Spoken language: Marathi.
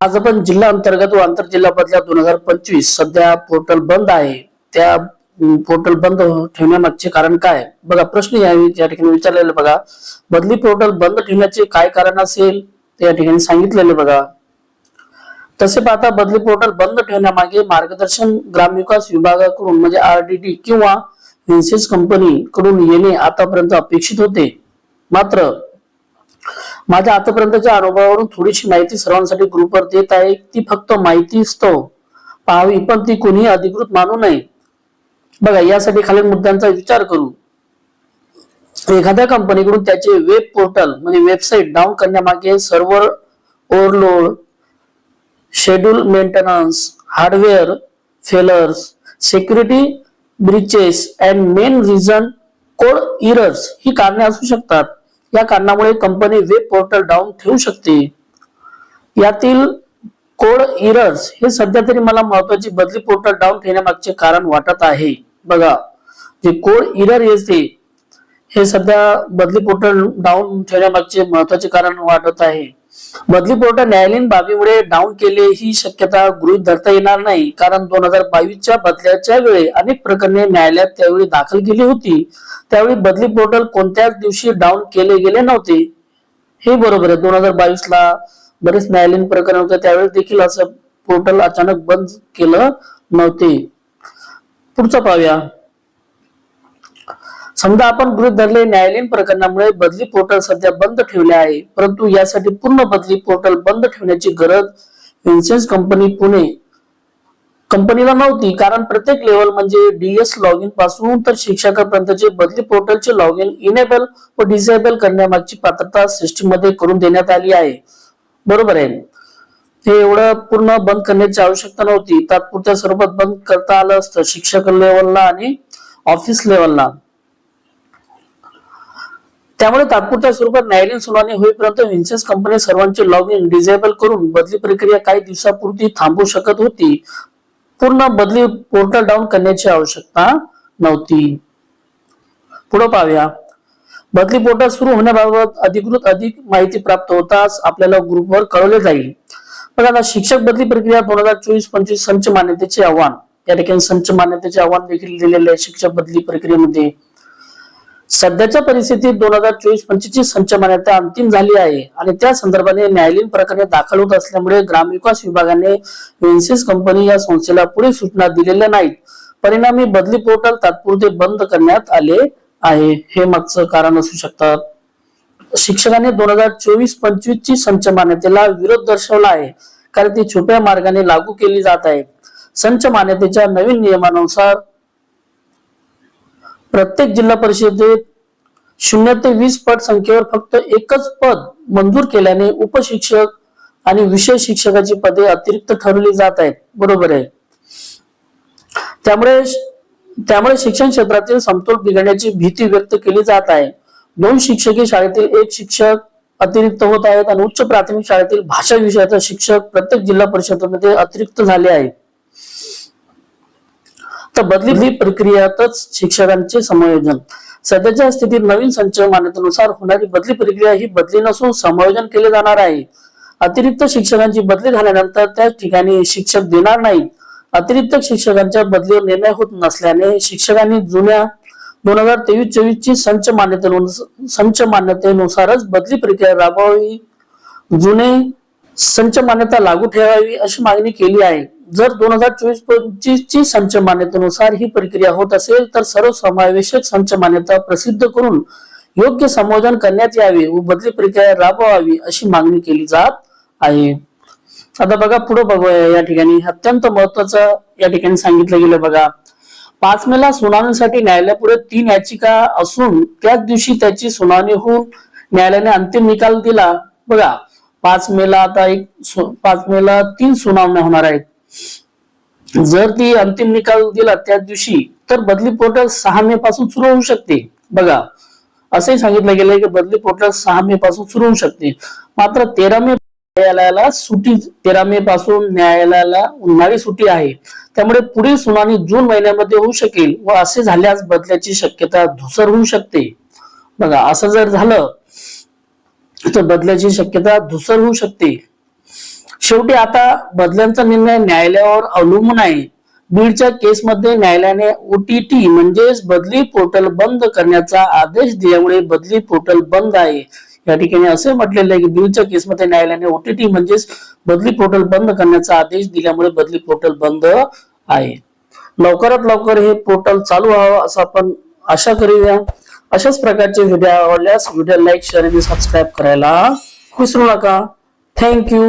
आज आपण जिल्हा अंतर्गत व आंतरजिल्हा बदल्या दोन हजार पंचवीस सध्या पोर्टल बंद आहे. त्या पोर्टल बंद ठेवण्यामागचे कारण काय? बघा प्रश्न या ठिकाणी विचारलेले बघा. बदली पोर्टल बंद ठेवण्याचे काय कारण असेल? ते या ठिकाणी सांगितलेले बघा. तसे पाहता बदली पोर्टल बंद ठेवण्यामागे मार्गदर्शन ग्रामविकास विभागाकडून म्हणजे आरडीडी किंवा इन्सेस कंपनी कडून येणे आतापर्यंत अपेक्षित होते. मात्र माझ्या आतापर्यंतच्या अनुभवावरून थोडीशी माहिती सर्वांसाठी ग्रुपवर देत आहे. ती फक्त माहिती स्तव पाहावी पण ती कोणीही अधिकृत मानू नये. बघा यासाठी खालील मुद्द्यांचा विचार करू. एखाद्या कंपनीकडून त्याचे वेब पोर्टल म्हणजे वेबसाईट डाऊन करण्यामागे server overload schedule maintenance hardware failures security breaches and main reason code errors ही कारणे असू शकतात. या कारणामुळे कंपनी वेब पोर्टल डाऊन ठेवू शकते. यातील कोड इरर्स हे सध्या तरी मला महत्वाची बदली पोर्टल डाऊन ठेवण्यामागचे कारण वाटत आहे. बघा जे कोड इरर येते हे सध्या बदली पोर्टल डाऊन ठेवण्यामागचे महत्त्वाचे कारण वाटत आहे. बदली पोर्टल न्यायालयीन बाबीमुळे डाऊन केले ही शक्यता गृहीत धरता येणार नाही. कारण दोन हजार बावीसच्या बदल्याच्या वेळी अनेक प्रकरणे न्यायालयात त्यावेळी दाखल केली होती. त्यावेळी बदली पोर्टल कोणत्याच दिवशी डाऊन केले गेले नव्हते. हे बरोबर आहे. दोन हजार बावीस ला बरेच न्यायालयीन प्रकरण होते. त्यावेळी देखील असं पोर्टल अचानक बंद केलं नव्हते. पुढचं पाहूया. समजा आपण गृहित धरले न्यायालयीन प्रकरणामुळे बदली पोर्टल सध्या बंद ठेवले आहे. परंतु यासाठी पूर्ण बदली पोर्टल बंद ठेवण्याची गरज इन्शुरन्स कंपनी पुणे कंपनीला नव्हती. कारण प्रत्येक लेवल म्हणजे डीएस लॉग इनपासून तर शिक्षकापर्यंतचे बदली पोर्टलचे लॉग इन इनेबल व डिसेबल करण्यामागची पात्रता सिस्टीममध्ये करून देण्यात आली आहे. बरोबर आहे. हे एवढं पूर्ण बंद करण्याची आवश्यकता नव्हती. तात्पुरत्या स्वरूपात बंद करता आलं असतं शिक्षक लेवलला आणि ऑफिस लेवलला त्यामुळे तात्पुरत्या स्वरूपात न्यायालयीन सुनावणी होईपर्यंत इन्शुरन्स कंपनी सर्वांचे लॉग इन डिझेबल करून बदली प्रक्रिया काही दिवसापुरती थांबू शकत होती. पूर्ण बदली पोर्टल डाऊन करण्याची आवश्यकता नव्हती. पुढे पाहूया. बदली पोर्टल सुरू होण्याबाबत अधिकृत अधिक माहिती प्राप्त होताच आपल्याला ग्रुपवर कळवले जाईल. पण आता शिक्षक बदली प्रक्रिया दोन हजार चोवीस पंचवीस संच मान्यतेचे आव्हान. या ठिकाणी संच मान्यतेचे आव्हान देखील दिलेले आहे शिक्षक बदली प्रक्रियेमध्ये. सध्याच्या परिस्थितीत दोन हजार चोवीस पंचवीस संच मान्यता अंतिम झाली आहे आणि त्या संदर्भाने न्यायालयीन प्रकरणे दाखल होत असल्यामुळे ग्रामविकास विभागाने विन्सिस कंपनी या संस्थेला पुढील सूचना दिलेल्या नाहीत. परिणामी बदली पोर्टल तात्पुरते बंद करण्यात आले आहे. हे मागचं कारण असू शकतात. शिक्षकांनी दोन हजार चोवीस पंचवीस ची संच मान्यतेला विरोध दर्शवला आहे कारण ती छुप्या मार्गाने लागू केली जात आहे. संच मान्यतेच्या नवीन नियमानुसार प्रत्येक जिल्हा परिषदेत शून्य ते वीस पट संख्येवर फक्त एकच पद मंजूर केल्याने उपशिक्षक आणि विषय शिक्षकाची पदे अतिरिक्त ठरवली जात आहेत. बरोबर आहे. त्यामुळे त्यामुळे शिक्षण क्षेत्रातील समतोल बिघडण्याची भीती व्यक्त केली जात आहे. दोन शिक्षकी शाळेतील एक शिक्षक अतिरिक्त होत आहेत आणि उच्च प्राथमिक शाळेतील भाषा विषयाचा शिक्षक प्रत्येक जिल्हा परिषदेमध्ये अतिरिक्त झाले आहेत. तर बदली प्रक्रियातच शिक्षकांचे समायोजन. सध्याच्या स्थितीत नवीन संच मान्यतेनुसार होणारी बदली प्रक्रिया ही बदली नसून समायोजन केले जाणार आहे. अतिरिक्त शिक्षकांची बदली झाल्यानंतर त्याच ठिकाणी शिक्षक देणार नाहीत. अतिरिक्त शिक्षकांच्या बदलीवर निर्णय होत नसल्याने शिक्षकांनी जुन्या दोन हजार तेवीस चोवीस ची संच मान्यतेनुसार संच मान्यतेनुसारच बदली प्रक्रिया राबवावी जुने संच मान्यता लागू ठेवावी अशी मागणी केली आहे. जर दोन हजार चोवीस पंचवीस ची संच मान्यतेनुसार ही प्रक्रिया होत असेल तर सर्व समावेशक संच मान्यता प्रसिद्ध करून योग्य संबोधन करण्यात यावे व बदली प्रक्रिया राबवावी अशी मागणी केली जात आहे. आता बघा पुढे बघूया या ठिकाणी. अत्यंत महत्वाचं या ठिकाणी सांगितलं गेलं बघा. पाच मेला सुनावणीसाठी न्यायालयापुढे तीन याचिका असून त्याच दिवशी त्याची सुनावणी होऊन न्यायालयाने अंतिम निकाल दिला. बघा पाच मेला आता एक पाच मेला तीन सुनावण्या होणार आहेत. जर ती अंतिम निकाल दिला त्याच दिवशी तर बदली पोर्टल सहा मे पासून सुरू होऊ शकते. बघा असे सांगितलं गेलंय की बदली पोर्टल सहा मे पासून सुरू होऊ शकते. मात्र तेरा मे न्यायालयाला सुटी तेरा मे पासून न्यायालयाला उन्हाळी सुट्टी आहे. त्यामुळे पुढील सुनावणी जून महिन्यामध्ये होऊ शकेल व असे झाल्यास बदल्याची शक्यता धुसर होऊ शकते. बघा असं जर झालं तर बदल्याची शक्यता धुसर होऊ शकते. शेवटी आता बदल्यांचा निर्णय न्यायालयावर अवलंबून आहे. बीडच्या केसमध्ये न्यायालयाने ओटीटी म्हणजेच बदली पोर्टल बंद करण्याचा आदेश दिल्यामुळे बदली पोर्टल बंद आहे. या ठिकाणी असे म्हटलेले आहे की बीडच्या केसमध्ये न्यायालयाने ओटीटी म्हणजेच बदली पोर्टल बंद करण्याचा आदेश दिल्यामुळे बदली पोर्टल बंद आहे. लवकरात लवकर हे पोर्टल चालू व्हावं असं आपण आशा करूया. अशाच प्रकारचे व्हिडिओ आवडल्यास व्हिडिओ लाईक शेअर आणि सबस्क्राईब करायला विसरू नका. थँक्यू